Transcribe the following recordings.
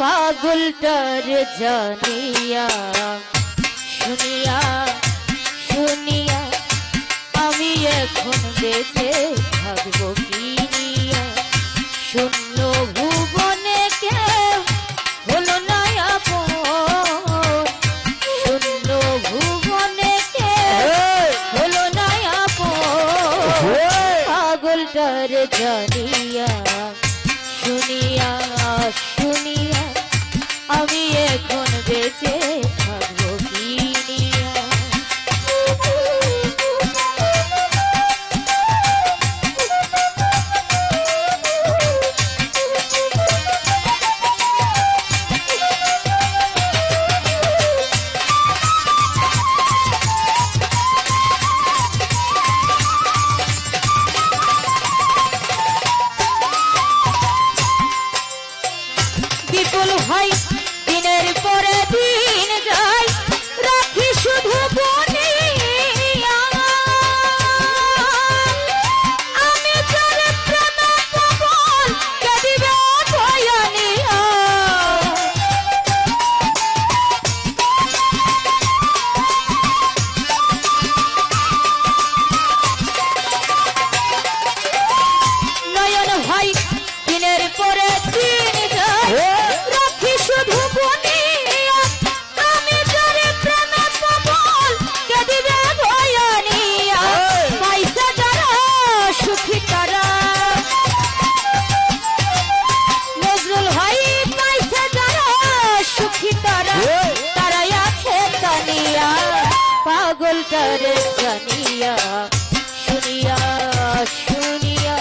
পাগলটার জানিয়া শুনিয়া শুনিয়া আমি এখন বেঁচে থাকব কি নিয়া? শূন্য ভুবনে কেউ হলো না আপন। শূন্য ভুবনে কেউ হলো না আপন। পাগলটার জানিয়া শুনিয়া আমি এখন বেঁচে কি বিপুল ভাই পাগলটার জানিয়া, শুনিয়া শুনিয়া,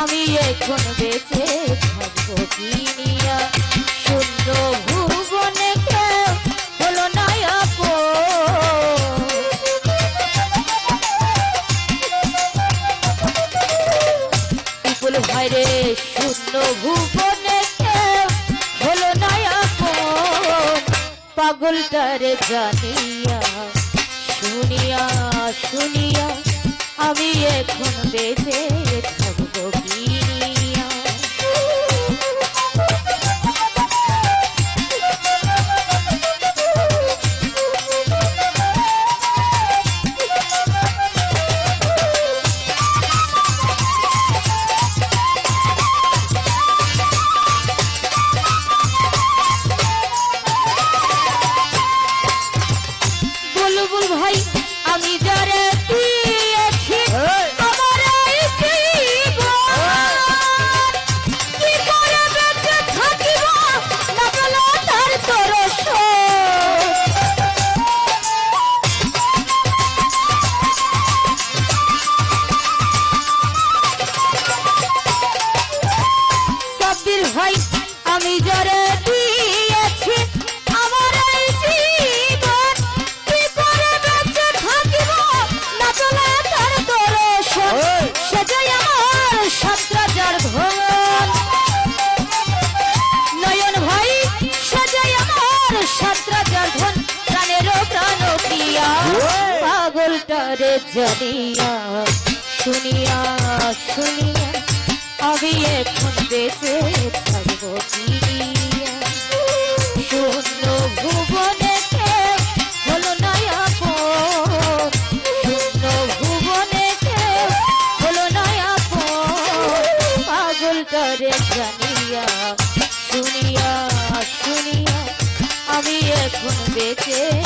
আমি এখন বেঁচে থাকব কি নিয়া শূন্য ভুবনে কেউ হলো না আপন। বিপুল ভাইরে শূন্য ভুবনে কেউ হলো না আপন। পাগলটারে জানিয়া শুনিয়া আমি এখন বেঁচে ভাই আমি যারে দিয়েছি। আমার এই জীবন কি করে বেঁচে থাকিব? না চলে তার দর্শন সেটাই আমার সাতরাজার ধন নয়ন ভাই সেটাই আমার সাতরাজার ধন। প্রাণেরও প্রাণ প্রিয়া পাগলটারে জানিয়া শুনিয়া শুনিয়া। আমি এখন বেঁচে থাকব শূন্য ভুবনে হলো না আপন শূন্য ভুবনে হলো না আপন পাগলটারে জানিয়া, শুনিয়া শুনিয়া, আমি এখন বেঁচে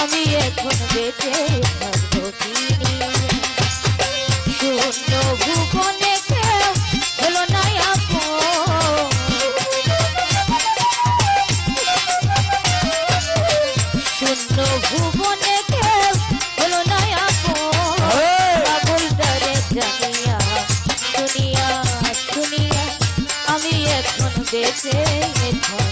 আমি এখন বেঁচে থাকব কি নিয়ে? শূন্য ভুবনে কেউ হলো না। শূন্য ভুবনে কেউ হলো না। পাগল ডরে জানিয়া শুনিয়া শুনিয়া আমি এখন বেঁচে থাকব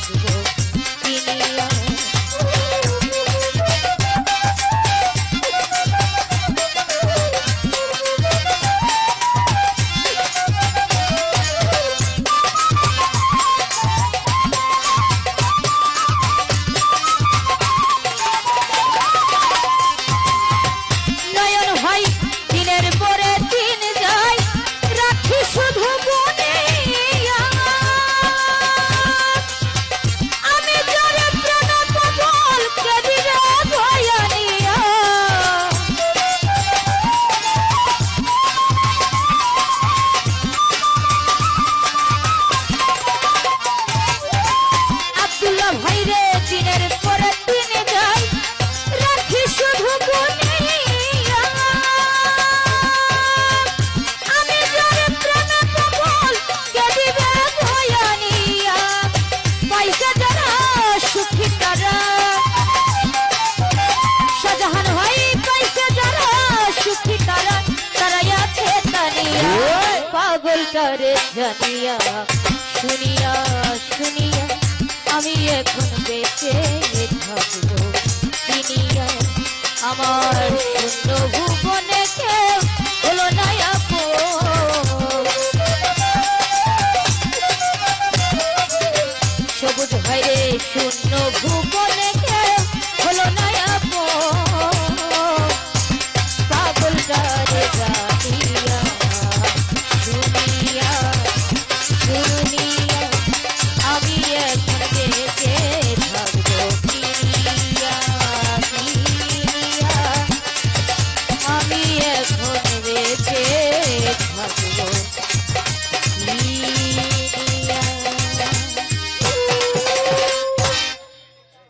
দিনের পরে দিন যায় রাখি শুধু পাগল করে জানিয়া শুনিয়া শুনিয়া। আমি এখন বেঁচে থাকব। আমার শূন্য ভুবনে